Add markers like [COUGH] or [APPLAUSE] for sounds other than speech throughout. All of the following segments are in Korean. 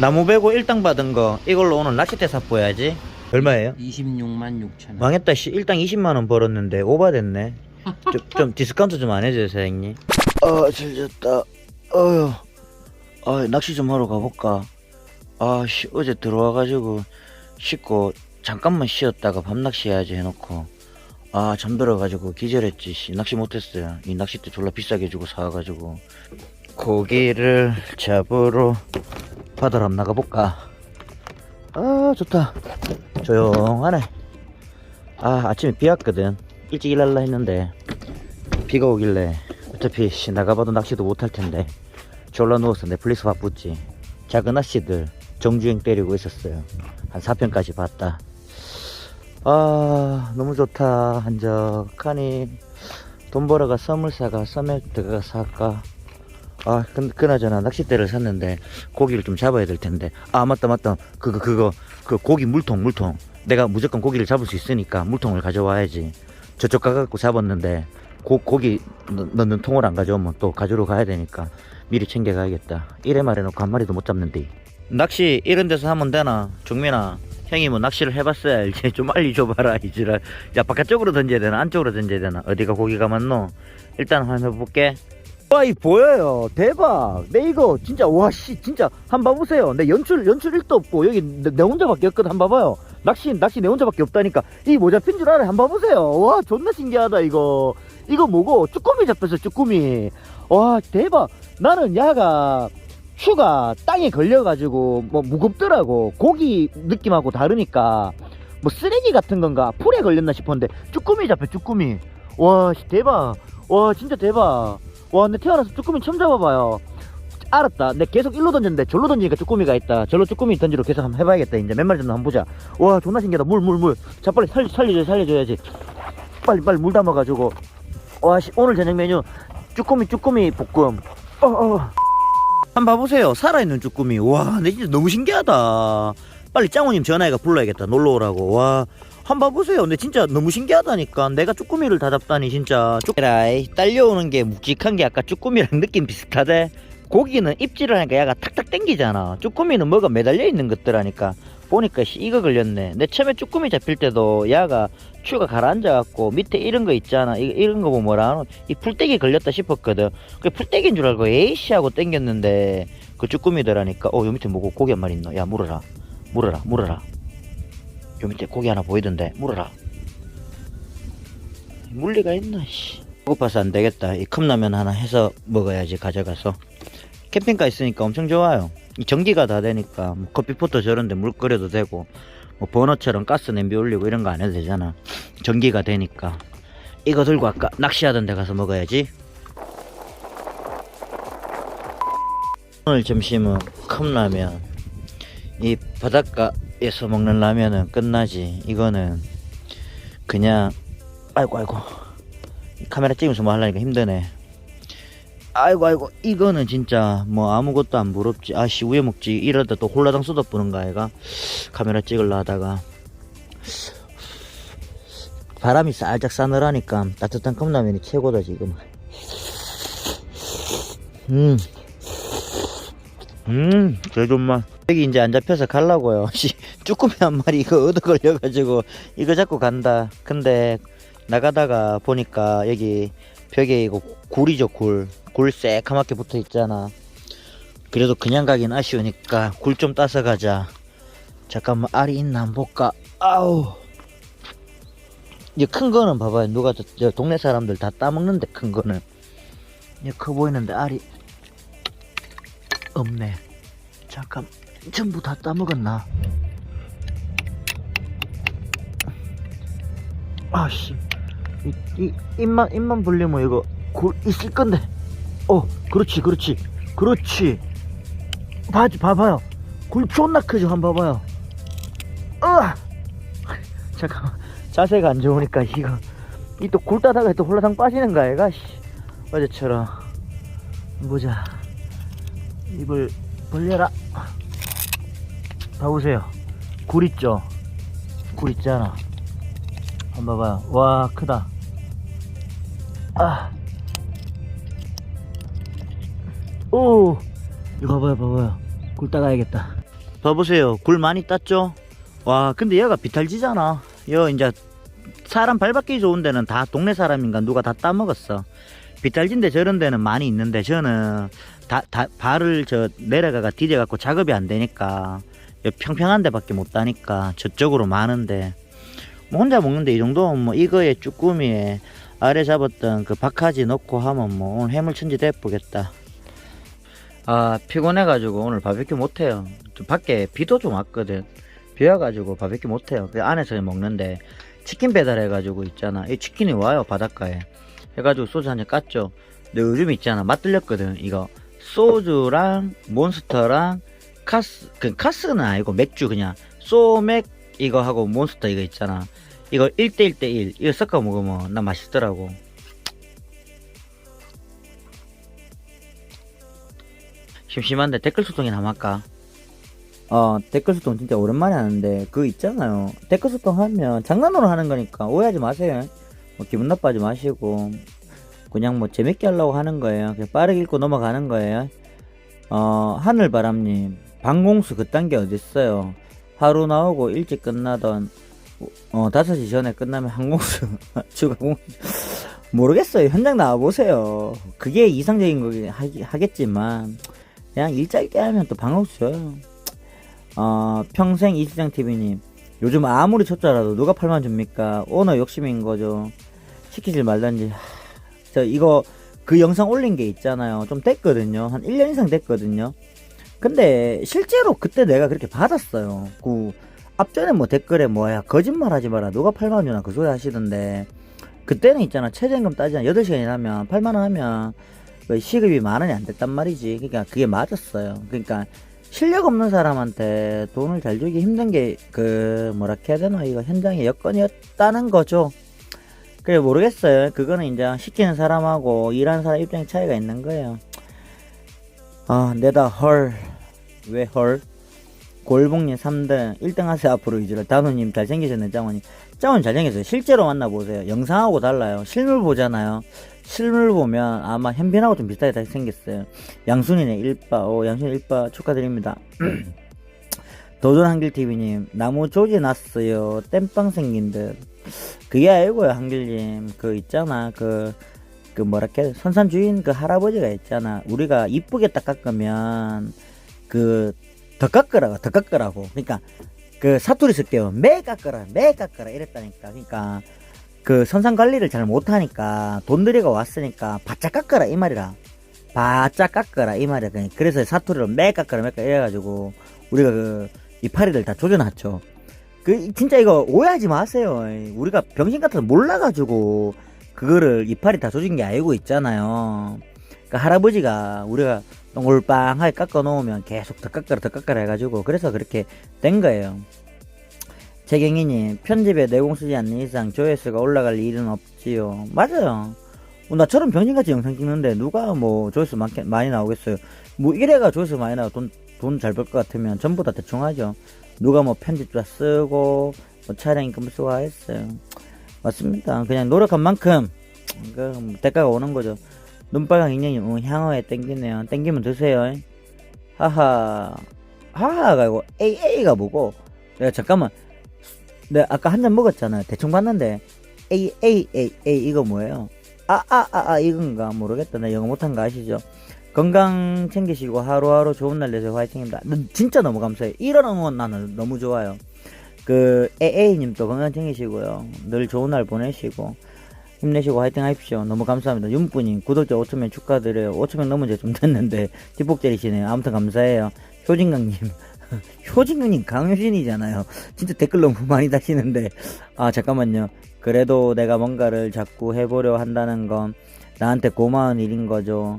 나무 베고 일당 받은 거 이걸로 오늘 낚싯대 삽보야지. 얼마예요? 26만 6천 원. 망했다 씨. 일당 20만원 벌었는데 오바 됐네. 좀, 좀 디스카운트 좀 안 해줘요 사장님. 아 질렸다. 어휴. 아 낚시 좀 하러 가볼까? 아씨 어제 들어와가지고 씻고 잠깐만 쉬었다가 밤낚시 해야지 해놓고. 아 잠들어가지고 기절했지 씨. 낚시 못했어요. 이 낚싯대 졸라 비싸게 주고 사와가지고. 고기를 잡으러 바다로 한번 나가볼까? 아 좋다. 조용하네. 아 아침에 비 왔거든. 일찍 일할라 했는데 비가 오길래 어차피 씨, 나가봐도 낚시도 못할 텐데 졸라 누워서 넷플릭스 바쁘지. 작은 아씨들 정주행 때리고 있었어요. 한 4편까지 봤다. 아 너무 좋다. 한적하니. 돈 벌어가 썸을 사가 썸에 들어가 살까 아 근, 그나저나 낚싯대를 샀는데 고기를 좀 잡아야 될 텐데. 아 맞다 맞다. 그거 그거 그 고기 물통 물통. 내가 무조건 고기를 잡을 수 있으니까 물통을 가져와야지. 저쪽 가갖고 잡았는데 고, 고기 넣- 넣는 통을 안 가져오면 또 가지러 가야 되니까 미리 챙겨가야겠다. 이래 말해놓고 한 마리도 못 잡는데 낚시 이런 데서 하면 되나? 종민아 형이 뭐 낚시를 해봤어야 알지? [LAUGHS] 좀 빨리 줘봐라 이지랄. 야 바깥쪽으로 던져야 되나? 안쪽으로 던져야 되나? 어디가 고기가 맞노? 일단 한번 해볼게 와이 보여요. 대박. 내 이거 진짜 와씨 진짜 한번 봐보세요. 내 연출 연출 1도 없고 여기 내, 내 혼자밖에 없거든 한 번 봐봐요. 낚시 낚시 내 혼자밖에 없다니까. 이뭐 잡힌 줄 알아? 한번 봐보세요. 와 존나 신기하다 이거. 이거 뭐고? 쭈꾸미 잡혔어 쭈꾸미. 와 대박. 나는 야가 추가 땅에 걸려가지고 뭐 무겁더라고. 고기 느낌하고 다르니까. 뭐 쓰레기 같은 건가? 풀에 걸렸나 싶었는데 쭈꾸미 잡혀 쭈꾸미. 와 씨, 대박. 와 진짜 대박 와내 태어나서 쭈꾸미 처음 잡아봐요. 알았다. 내 계속 일로 던졌는데 절로 던지니까 쭈꾸미가 있다. 절로 쭈꾸미 던지러 계속 한번 해봐야겠다. 이제 몇 마리 정도 한번 보자. 와 존나 신기하다. 물 물물 자 빨리 살려, 살려줘 살려줘야지. 빨리 빨리 물 담아가지고. 와 씨 오늘 저녁 메뉴 쭈꾸미 쭈꾸미 볶음. 어 어. 한번 봐보세요. 살아있는 쭈꾸미. 와내 진짜 너무 신기하다. 빨리 짱우님 전화해가 불러야겠다. 놀러 오라고. 와 한번 봐보세요. 근데 진짜 너무 신기하다니까. 내가 쭈꾸미를 다 잡다니 진짜. 쭈꾸미라이 딸려오는 게 묵직한 게 아까 쭈꾸미랑 느낌 비슷하대. 고기는 입질을 하니까 야가 탁탁 땡기잖아. 쭈꾸미는 뭐가 매달려 있는 것들하니까. 보니까 씨 이거 걸렸네. 내 처음에 쭈꾸미 잡힐 때도 야가 추가 가라앉아갖고 밑에 이런 거 있잖아. 이, 이런 거 보면 뭐라 하노? 이 풀떼기 걸렸다 싶었거든. 그 풀떼기인 줄 알고 에이씨 하고 땡겼는데 그 쭈꾸미들하니까. 어 요 밑에 뭐고? 고기 한 마리 있노? 야 물어라. 물어라 물어라 요 밑에 고기 하나 보이던데 물어라. 물리가 있나 씨. 배고파서 안 되겠다. 이 컵라면 하나 해서 먹어야지 가져가서. 캠핑카 있으니까 엄청 좋아요. 이 전기가 다 되니까 뭐 커피포트 저런데 물 끓여도 되고 뭐 버너처럼 가스 냄비 올리고 이런 거 안 해도 되잖아. 전기가 되니까. 이거 들고 아까 낚시하던 데 가서 먹어야지. 오늘 점심은 컵라면. 이 바닷가 에서 먹는 라면은 끝나지. 이거는 그냥 아이고 아이고. 카메라 찍으면서 뭐 하려니까 힘드네. 아이고 아이고. 이거는 진짜 뭐 아무것도 안 부럽지. 아씨 왜 먹지? 이러다 또 홀라당 쏟아부는 거 아이가? 카메라 찍을라 하다가. 바람이 살짝 싸늘하니까 따뜻한 컵라면이 최고다 지금. 음 음, 개존맛. 여기 이제 안 잡혀서 갈라고요. [LAUGHS] 씨, 쭈꾸미 한 마리 이거 얻어 걸려가지고 이거 잡고 간다. 근데 나가다가 보니까 여기 벽에 이거 굴이죠, 굴. 굴 새카맣게 붙어 있잖아. 그래도 그냥 가긴 아쉬우니까 굴 좀 따서 가자. 잠깐만, 알이 있나 한번 볼까? 아우. 이큰 거는 봐봐요. 누가 저, 저 동네 사람들 다 따먹는데 큰 거는. 이커 보이는데 알이 없네. 잠깐, 전부 다 따먹었나? 아씨, 이, 이 입만 입만 벌리면 이거 굴 있을 건데. 어, 그렇지, 그렇지, 그렇지. 봐, 봐봐요. 굴 존나 크죠? 한번 봐봐요. 어, [LAUGHS] 잠깐만, 자세가 안 좋으니까 이거 이 또 굴 따다가 또 홀라당 빠지는 거 아이가? 씨. 어제처럼 보자. 입을 벌려라. 봐보세요. 굴 있죠? 굴 있잖아. 한번 봐봐요. 와, 크다. 아. 오! 이거 봐봐요, 봐봐요. 굴 따가야겠다. 봐보세요. 굴 많이 땄죠? 와, 근데 얘가 비탈지잖아. 여, 이제, 사람 발받기 좋은 데는 다 동네 사람인가 누가 다 따먹었어. 비탈진데 저런 데는 많이 있는데 저는 다, 다 발을 저 내려가가 디뎌 갖고 작업이 안 되니까 여 평평한 데밖에 못 따니까 저쪽으로 많은데 뭐 혼자 먹는데 이 정도면 뭐 이거에 쭈꾸미에 아래 잡았던 그 박하지 넣고 하면 뭐 오늘 해물천지 대쁘겠다. 아 피곤해가지고 오늘 바베큐 못해요. 좀 밖에 비도 좀 왔거든. 비 와가지고 바베큐 못해요. 그 안에서 먹는데 치킨 배달해가지고 있잖아. 이 치킨이 와요 바닷가에. 해가지고 소주 한 잔 깠죠. 근데 요즘 있잖아 맛 들렸거든 이거 소주랑 몬스터랑 카스 그 카스는 아니고 맥주 그냥 소맥 이거 하고 몬스터 이거 있잖아. 이거 1대1 대1 이거 섞어 먹으면 나 맛있더라고. 심심한데 댓글 소통이나 할까? 어, 댓글 소통 진짜 오랜만에 하는데, 그거 있잖아요. 댓글 소통 하면 장난으로 하는 거니까 오해하지 마세요. 뭐 기분 나빠하지 마시고, 그냥 뭐 재밌게 하려고 하는 거예요. 그냥 빠르게 읽고 넘어가는 거예요. 어, 하늘바람님, 방공수 그딴 게 어딨어요. 하루 나오고 일찍 끝나던, 어, 5시 전에 끝나면 항공수, 추가 공수. 모르겠어요. 현장 나와보세요. 그게 이상적인 거긴 하기- 하겠지만, 그냥 일 짧게 하면 또 방공수 줘요. 어, 평생 이시장 TV님. 요즘 아무리 쳤자라도 누가 8만 줍니까? 오너 욕심인 거죠. 시키질 말던지. 하, 저 이거 그 영상 올린 게 있잖아요. 좀 됐거든요. 한 1년 이상 됐거든요. 근데 실제로 그때 내가 그렇게 받았어요. 그 앞전에 뭐 댓글에 뭐야 거짓말 하지 마라. 누가 8만 주나 그 소리 하시던데. 그때는 있잖아. 최저임금 따지면 8시간이 하면 8만 원 하면 그 시급이 만 원이 안 됐단 말이지. 그러니까 그게 맞았어요. 그러니까 실력 없는 사람한테 돈을 잘 주기 힘든 게 그 뭐라 해야 되나 이거 현장의 여건이었다는 거죠. 그래 모르겠어요. 그거는 이제 시키는 사람하고 일하는 사람 입장의 차이가 있는 거예요. 아 내다 헐. 왜 헐? 골봉님 3등 1등 하세요. 앞으로 이주를. 다누님 잘생기셨네 짱원님. 짱원 잘생겼어요. 실제로 만나보세요. 영상하고 달라요. 실물 보잖아요. 실물 보면 아마 현빈하고 좀 비슷하게 생겼어요. 양순이네 1바 오 양순이 1바 축하드립니다 [CLEARS THROAT] 도전 한길TV님 나무 조지 났어요. 땜빵 생긴 듯. 그게 아니고요 한길님. 그 있잖아 그그해 선산 주인 그 할아버지가 있잖아. 우리가 이쁘게 딱 깎으면 그 더 깎으라고 더 깎으라고. 그러니까 그 사투리 쓸게요. 매 깎으라 매 깎으라 이랬다니까. 그러니까 그 선상 관리를 잘 못하니까 돈 들이가 왔으니까 바짝 깎으라 이 말이라. 바짝 깎으라 이 말이야. 그래서 사투리로 매 깎으라 매 깎으라 이래가지고 우리가 그 이파리들 다 조져놨죠. 그 진짜 이거 오해하지 마세요. 우리가 병신 같아서 몰라가지고 그거를 이파리 다 조진 게 알고 있잖아요. 그 할아버지가 우리가 동글빵하게 깎아 놓으면 계속 더 깎아라 더 깎아라 해가지고 그래서 그렇게 된 거예요. 재경이님 편집에 내공 쓰지 않는 이상 조회수가 올라갈 일은 없지요. 맞아요. 뭐 나처럼 병신같이 영상 찍는데 누가 뭐 조회수 많게, 많이 나오겠어요? 뭐 이래가 조회수 많이 나고 돈 돈 잘 벌 것 같으면 전부 다 대충 하죠 누가 뭐 편집자 쓰고 뭐 촬영 임금 쓰고 했어요 맞습니다 그냥 노력한 만큼 그 대가가 오는 거죠 눈빨강 인형이 응, 향어에 땡기네요. 땡기면 드세요. 하하. 하하가 아니고 AA가 뭐고? 내가 잠깐만. 내가 아까 한 잔 먹었잖아요. 대충 봤는데 AAAA 이거 뭐예요? 아아 아 아, 아, 이건가 모르겠다. 나 영어 못한 거 아시죠? 건강 챙기시고 하루하루 좋은 날 되세요. 화이팅입니다. 진짜 너무 감사해요. 이런 응원 나는 너무 좋아요. 그 AA님도 건강 챙기시고요. 늘 좋은 날 보내시고 힘내시고 화이팅 하십시오. 너무 감사합니다. 윤뿌님 구독자 5천명 축하드려요. 5천명 넘은 지 좀 됐는데 뒷복 때리시네요. 아무튼 감사해요. 효진강님 [LAUGHS] 효진강님 강효진이잖아요. 진짜 댓글 너무 많이 다시는데 아 잠깐만요. 그래도 내가 뭔가를 자꾸 해보려 한다는 건 나한테 고마운 일인 거죠.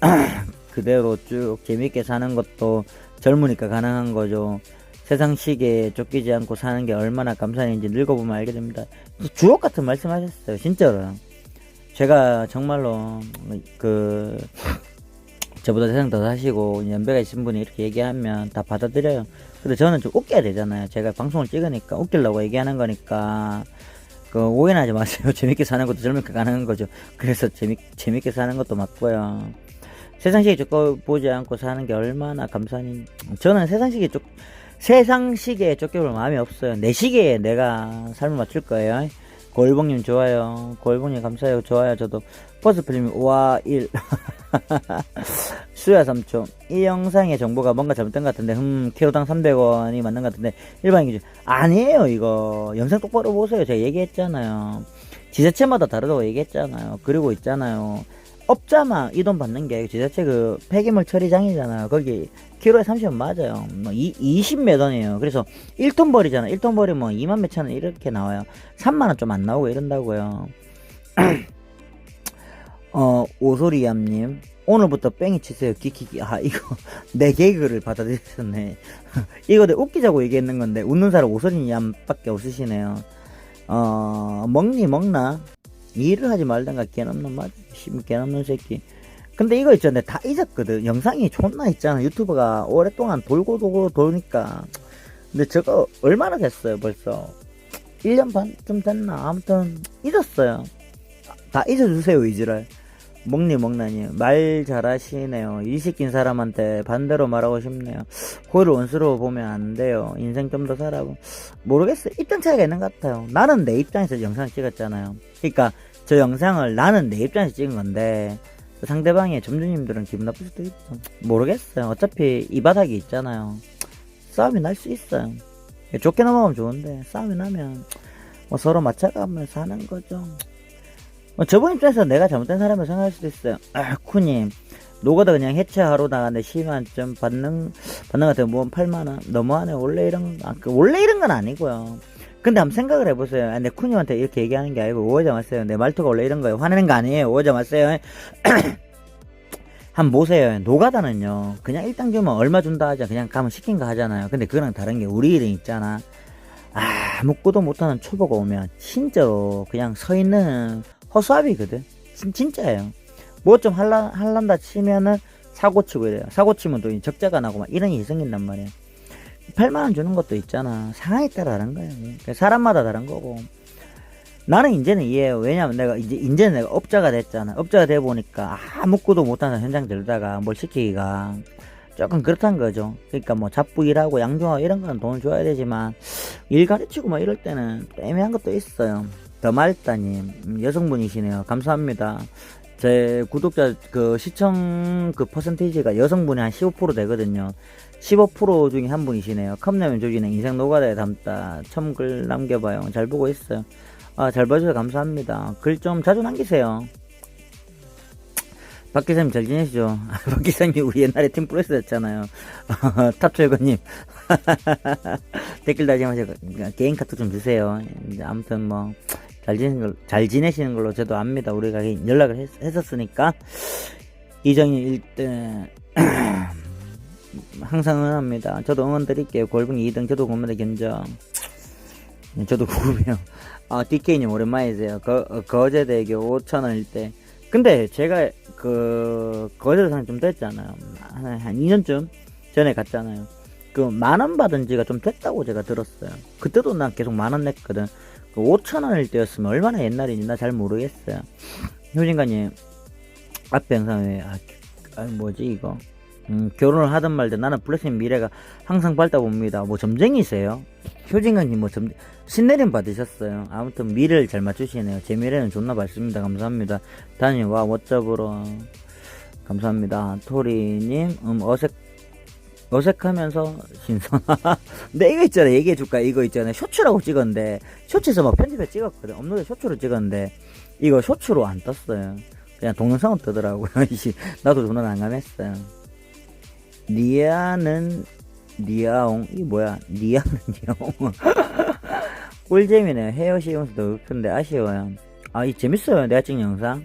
[CLEARS THROAT] 그대로 쭉 재밌게 사는 것도 젊으니까 가능한 거죠. 세상 시계에 쫓기지 않고 사는 게 얼마나 감사한지 늙어보면 알게 됩니다. 주옥 같은 말씀 하셨어요. 진짜로요. 제가 정말로 그 저보다 세상 더 사시고 연배가 있으신 분이 이렇게 얘기하면 다 받아들여요. 근데 저는 좀 웃겨야 되잖아요. 제가 방송을 찍으니까 웃기려고 얘기하는 거니까 그 오해하지 마세요. [LAUGHS] 재밌게 사는 것도 젊게 가능한 거죠. 그래서 재밌 재밌게 사는 것도 맞고요. 세상 시계 쫓고 보지 않고 사는 게 얼마나 감사한지 저는 세상 시계 쫓 세상 시계에 쫓겨볼 마음이 없어요. 내 시계에 내가 삶을 맞출 거예요. 골봉님 좋아요. 골봉님 감사해요. 좋아요. 저도 버스플님 우와 1 [LAUGHS] 수야 3초 이 영상의 정보가 뭔가 잘못된 것 같은데. 음 키로당 300원이 맞는 것 같은데. 일반 기준. 아니에요 이거. 영상 똑바로 보세요. 제가 얘기했잖아요. 지자체마다 다르다고 얘기했잖아요. 그리고 있잖아요 업자만 이돈 받는 게 지자체 그 폐기물 처리장이잖아요 거기 키로에 30원 맞아요 뭐 20몇 원이에요 그래서 1톤 버리잖아 1톤 버리면 2만 몇천 원 이렇게 나와요 3만 원 좀 안 나오고 이런다고요 [CLEARS THROAT] 어, 오소리얌님. 오늘부터 뺑이 치세요. 키키키. 아, 이거, [LAUGHS] 내 개그를 받아들이셨네. [LAUGHS] 이거 내가 웃기자고 얘기했는 건데, 웃는 사람 오소리얌밖에 없으시네요. 어, 먹니, 먹나? 일을 하지 말던가, 개넘는 맞, 심, 개넘는 새끼. 근데 이거 있잖아. 다 잊었거든. 영상이 존나 있잖아. 유튜브가 오랫동안 돌고 돌고 도니까. 근데 저거 얼마나 됐어요, 벌써? 1년 반쯤 됐나? 아무튼, 잊었어요. 다 잊어주세요, 이지를. 먹니 먹나니 말 잘하시네요. 이 시킨 사람한테 반대로 말하고 싶네요. 호의를 원수로 보면 안 돼요. 인생 좀 더 살아보. 모르겠어요. 입장 차이가 있는 것 같아요. 나는 내 입장에서 영상을 찍었잖아요. 그러니까 저 영상을 나는 내 입장에서 찍은 건데 상대방의 점주님들은 기분 나쁠 수도 있죠. 모르겠어요. 어차피 이 바닥이 있잖아요. 싸움이 날 수 있어요. 좋게 넘어가면 좋은데 싸움이 나면 뭐 서로 맞춰가면서 하는 거죠. 뭐 저번 입장에서 내가 잘못된 사람을 생각할 수도 있어요. 아, 쿠님. 노가다 그냥 해체하러 나가는데 10만점 받는, 받는 것 같아요. 뭐 8만원. 너무하네. 원래 이런, 아, 그 원래 이런 건 아니고요. 근데 한번 생각을 해보세요. 아, 내 쿠님한테 이렇게 얘기하는 게 아니고, 오해자 마세요. 내 말투가 원래 이런 거예요. 화내는 거 아니에요. 오해자 마세요. [CLEARS THROAT] 한번 보세요. 노가다는요. 그냥 일단 주면 얼마 준다 하자. 그냥 가면 시킨 거 하잖아요. 근데 그거랑 다른 게 우리 일은 있잖아. 아무것도 못하는 초보가 오면 진짜로 그냥 서 있는 허수아비거든. 진, 진짜예요. 뭐 좀 할라, 할란다 치면은 사고 치고 이래요. 사고 치면 또 적자가 나고 막 이런 일이 생긴단 말이에요. 8만원 주는 것도 있잖아. 상황에 따라 다른 거예요. 그러니까 사람마다 다른 거고. 나는 이제는 이해해요. 왜냐면 내가 이제, 이제는 내가 업자가 됐잖아. 업자가 돼 보니까 아무것도 못하는 현장 들다가 뭘 시키기가 조금 그렇다는 거죠. 그러니까 뭐 잡부 일하고 양종하고 이런 거는 돈을 줘야 되지만 일 가르치고 막 이럴 때는 또 애매한 것도 있어요. 더말따님 음, 여성분이시네요. 감사합니다. 제 구독자 그 시청 그 퍼센테이지가 여성분이 한 15% 되거든요. 15% 중에 한 분이시네요. 컵라면 조기는 인생 노가다에 담다. 첨글 남겨봐요. 잘 보고 있어요. 아, 잘 봐주셔서 감사합니다. 글 좀 자주 남기세요. 박 기사님 잘 지내시죠? [LAUGHS] 박 기사님 우리 옛날에 팀 프로레스였잖아요. [LAUGHS] 탑철거님 [LAUGHS] 댓글 달지 마시고 개인 카톡 좀 주세요. 아무튼 뭐 잘 지내시는 걸로, 잘 지내시는 걸로 저도 압니다. 우리가 연락을 했, 했었으니까 이정희 1등 [CLEARS THROAT] 항상 응원합니다. 저도 응원 드릴게요. 골bun이 2등 저도 고문의 견적 저도 구급이요. 아, DK님 오랜만이세요. 거, 어, 거제대교 5천원일 때. 근데 제가 그 거제도상 좀 됐잖아요. 한, 한 2년쯤 전에 갔잖아요. 그 만 원 받은 지가 좀 됐다고 제가 들었어요. 그때도 난 계속 만 원 냈거든. 그 5천 원일 때였으면 얼마나 옛날인지 나 잘 모르겠어요. 효진가님 앞에 영상에 아, 아 뭐지 이거 음, 결혼을 하든 말든 나는 블랙스님 미래가 항상 밝다 봅니다. 뭐 점쟁이세요? 효진가님 뭐 점, 신내림 받으셨어요. 아무튼 미래를 잘 맞추시네요. 제 미래는 존나 밝습니다. 감사합니다. 다님, 와, 멋져보러. 감사합니다. 토리님, 음, 어색, 어색하면서 신선. 근데 [LAUGHS] 이거 있잖아. 얘기해 줄까? 이거 있잖아. 쇼츠라고 찍었는데, 쇼츠에서 막 편집해 찍었거든. 업로드 쇼츠로 찍었는데, 이거 쇼츠로 안 떴어요. 그냥 동영상은 뜨더라고요. [LAUGHS] 나도 존나 난감했어요. 리아는 리아옹 이 뭐야? 리아는 리아옹. [LAUGHS] 꿀잼이네요 헤어 시험도 높은데 아쉬워요. 아 이 재밌어요 내가 찍은 영상.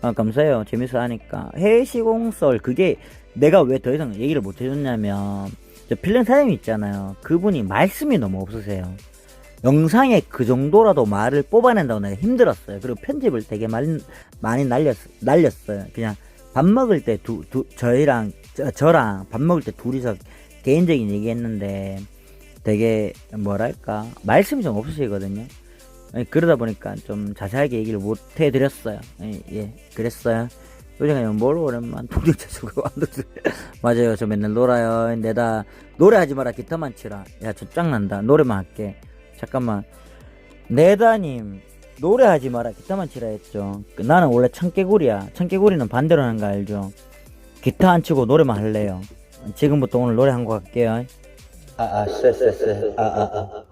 아 감사해요. 재밌어 하니까. 해외 시공설 그게 내가 왜 더 이상 얘기를 못 해줬냐면 저 필름 사장님 있잖아요. 그분이 말씀이 너무 없으세요. 영상에 그 정도라도 말을 뽑아낸다고 내가 힘들었어요. 그리고 편집을 되게 많이, 많이 날렸, 날렸어요. 그냥 밥 먹을 때 두, 두, 저희랑 저, 저랑 밥 먹을 때 둘이서 개인적인 얘기 했는데 되게 뭐랄까 말씀이 좀 없으시거든요. 예, 그러다 보니까 좀 자세하게 얘기를 못 해드렸어요. 예, 예 그랬어요. 요즘에 뭘 오랜만 쳐주고 완독들 맞아요. 저 맨날 놀아요. 내다 노래하지 마라 기타만 치라. 야 저 짱난다. 노래만 할게. 잠깐만. 내다님 노래하지 마라 기타만 치라 했죠. 그 나는 원래 청개구리야. 청개구리는 반대로 하는 거 알죠 기타 안 치고 노래만 할래요. 지금부터 오늘 노래 한 곡 할게요. 아 아 쎄 쎄 쎄. 아 아 아.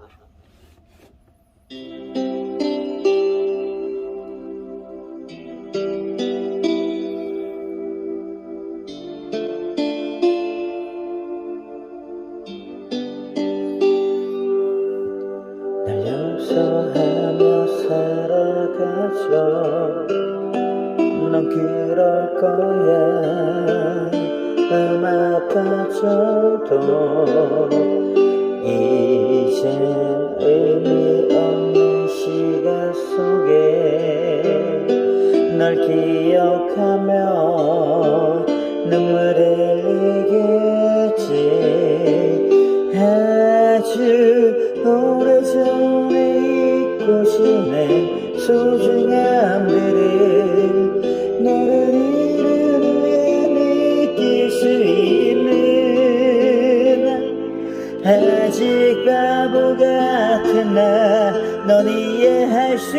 날 용서하며 살아가죠 넌 그럴 거야. 음 아파져도 이젠 의미 없는 시간 속에 널 기억하며 눈물을 흘리겠지. 아주 오래전에 잊고 싶네 소중함들을 너를 잃은 후에 느낄 수 있는 아직 바보 같은 나넌 이해할 수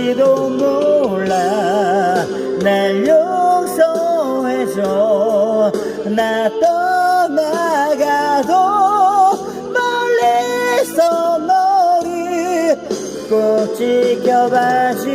말일지도 몰라. 날 용서해줘. 나 떠나가도 멀리서 너를 꼭 지켜봐줄